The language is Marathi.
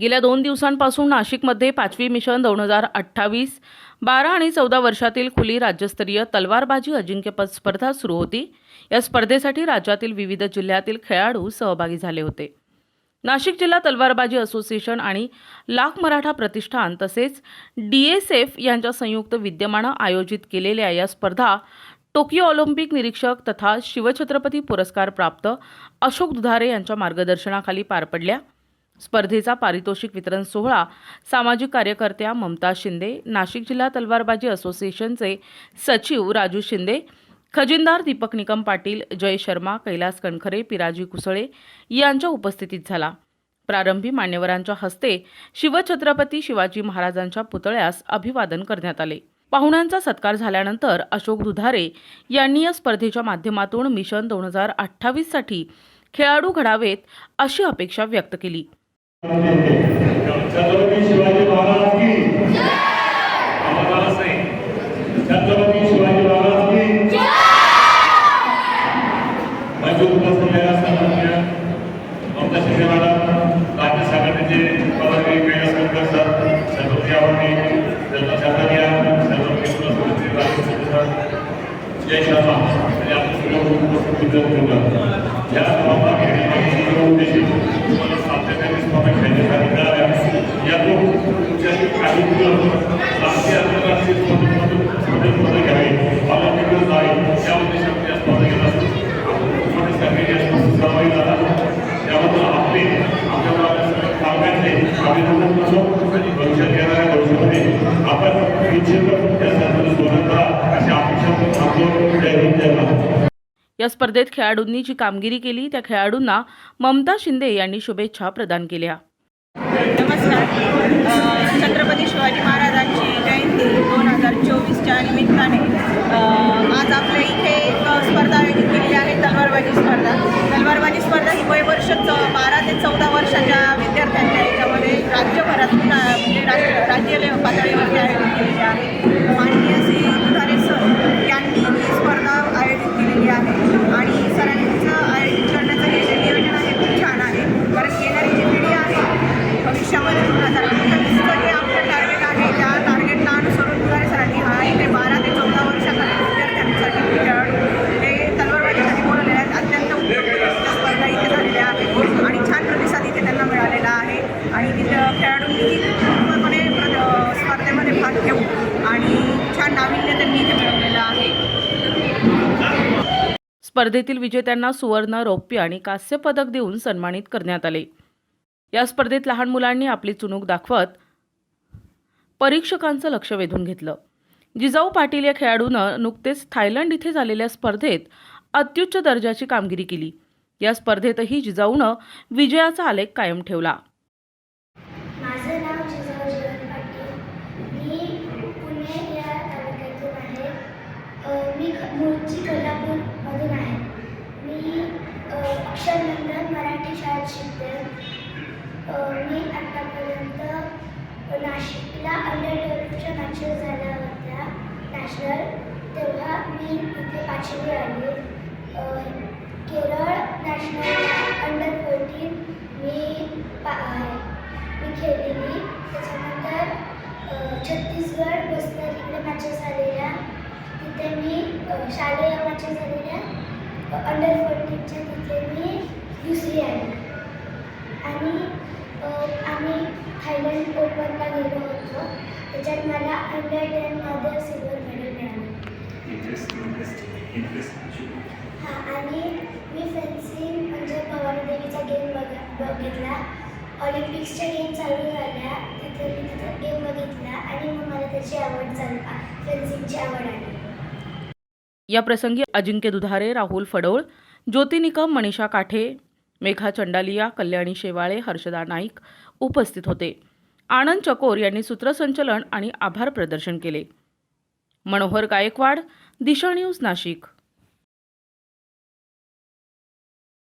गेल्या दोन दिवसांपासून नाशिकमध्ये पाचवी मिशन दोन हजार अठ्ठावीस बारा आणि चौदा वर्षातील खुली राज्यस्तरीय तलवारबाजी अजिंक्यपद स्पर्धा सुरू होती. या स्पर्धेसाठी राज्यातील विविध जिल्ह्यातील खेळाडू सहभागी झाले होते. नाशिक जिल्हा तलवारबाजी असोसिएशन आणि लाख मराठा प्रतिष्ठान तसेच डी एस एफ यांच्या संयुक्त विद्यमानं आयोजित केलेल्या या स्पर्धा टोकियो ऑलिम्पिक निरीक्षक तथा शिवछत्रपती पुरस्कार प्राप्त अशोक दुधारे यांच्या मार्गदर्शनाखाली पार पडल्या. स्पर्धेचा पारितोषिक वितरण सोहळा सामाजिक कार्यकर्त्या ममता शिंदे नाशिक जिल्हा तलवारबाजी असोसिएशनचे सचिव राजू शिंदे खजिनदार दीपक निकम पाटील जय शर्मा कैलास कणखरे पिराजी कुसळे यांच्या उपस्थितीत झाला. प्रारंभी मान्यवरांच्या हस्ते शिवछत्रपती शिवाजी महाराजांच्या पुतळ्यास अभिवादन करण्यात आले. पाहुण्यांचा सत्कार झाल्यानंतर अशोक दुधारे यांनी या स्पर्धेच्या माध्यमातून मिशन दोन हजार अठ्ठावीससाठी खेळाडू घडावेत अशी अपेक्षा व्यक्त केली. छत्रपती शिवाजी महाराज की. छत्रपती शिवाजी महाराज की. मंजूर बसलेल्या सन्मान्य ममता शिंदे मॅडम राज्य संघटनेचे पदाधिकारी कैलास कणकर सर छत्रपती आवडे छत्रपती छत्रपती छत्रपती कुलसुमती राजू सर जय शर्मा आणि सर्व उपस्थित या स्पर्धा घेण्यामागचे उद्देश तुम्हाला साध्य करणे स्पर्धा खेळण्यासाठी मिळाल्या यातून तुमच्याशी काही मुलं राष्ट्रीय आंतरराष्ट्रीय स्पर्धेमधून स्पर्धेत पदक घ्यावे ऑलिम्पिकला जावे या उद्देशाने या स्पर्धा घेत असतो आपण मोठे सगळे या स्पर्धेत सहभागी झाला त्याबद्दल आपले आपल्या कामगारांचे अभिनंदन करतो आणि आपण निश्चित या स्पर्धेला सोडत अशी अपेक्षा आपण जय या स्पर्धेत खेळाडूंनी जी कामगिरी केली त्या खेळाडूंना ममता शिंदे यांनी शुभेच्छा प्रदान केल्या. नमस्कार. छत्रपती शिवाजी महाराजांची जयंती दोन हजार चोवीसच्या निमित्ताने. आज आपल्या इथे एक स्पर्धा आयोजित केली आहे तलवारबाजी स्पर्धा. तलवारबाजी स्पर्धा ही वयवर्ष राष्ट्र राज्य लेव- पातळीवरती आयोजित केलेली आहे माननीय श्री दुधारे सर यांनी ही स्पर्धा आयोजित केलेली आहे आणि सरांचं आयोजित करण्याचं हे जे नियोजन आहे खूप छान आहे कारण येणारी जी पिढी आहे भविष्यामध्ये दोन हजार अठ्ठावीसचं जे आपलं टार्गेट आहे त्या टार्गेटला अनुसरून दुधारे सरांनी हा इथे बारा ते चौदा वर्षाखालील विद्यार्थ्यांसाठी खेळाडू हे तलवारबाजीसाठी बोलवले आहेत अत्यंत उत्तम स्पर्धा इथे झालेल्या आहेत आणि छान प्रतिसाद इथे त्यांना मिळालेला आहे आणि तिथे खेळाडूंनी पूर्णपणे प्र- स्पर्धेमध्ये भाग घेऊन आणि छान नाविन्य त्यांनी इथे मिळवलेलं आहे स्पर्धेतील विजेत्यांना सुवर्ण रौप्य आणि कांस्य पदक देऊन सन्मानित करण्यात आले. या स्पर्धेत लहान मुलांनी आपली चुणूक दाखवत परीक्षकांचं लक्ष वेधून घेतलं. जिजाऊ पाटील या खेळाडूनं नुकतेच थायलंड इथे झालेल्या स्पर्धेत अत्युच्च दर्जाची कामगिरी केली. या स्पर्धेतही जिजाऊनं विजयाचा आलेख कायम ठेवला माझं नाव जिजाऊ जीवन पाटील मी पुणे या तालुक्यातून आहे अ, मी ख- मूळची कोल्हापूरमधून आहे. मी अ, अक्षरनंदन मराठी शाळेत शिकते. मी आत्तापर्यंत नाशिकला अंडर ट्वेल्वच्या मॅचेस झाल्या होत्या नॅशनल तेव्हा मी इथे पाचवी आली. केरळ नॅशनल अंडर फोर्टीन मी पा मी खेळलेली. त्याच्यानंतर छत्तीसगड बस्तर इकडे मॅचेस झालेल्या. तिथे मी शालेय मॅचेस झालेल्या अंडर फोर्टीनच्या तिथे मी दुसरी आली आणि आम्ही थायलंड ओपनला गेलो होतो. त्याच्यात मला अंडर टेनमध्ये सिल्वर मेडल मिळालं. हां आणि मी फेन्सिंग म्हणजे भवानी देवीचा गेम बघा बघितला. ऑलिम्पिक्सच्या गेम चालू झाल्या. तिथे मी तिथे गेम बघितला. आणि मग मला त्याची आवड झाली फेन्सिंगची आवड आली. या प्रसंगी अजिंक्य दुधारे राहुल फडोळ ज्योती निकम मनीषा काठे मेघा चंडालिया कल्याणी शेवाळे हर्षदा नाईक उपस्थित होते. आनंद चकोर यांनी सूत्रसंचलन आणि आभार प्रदर्शन केले. मनोहर गायकवाड दिशा न्यूज नाशिक.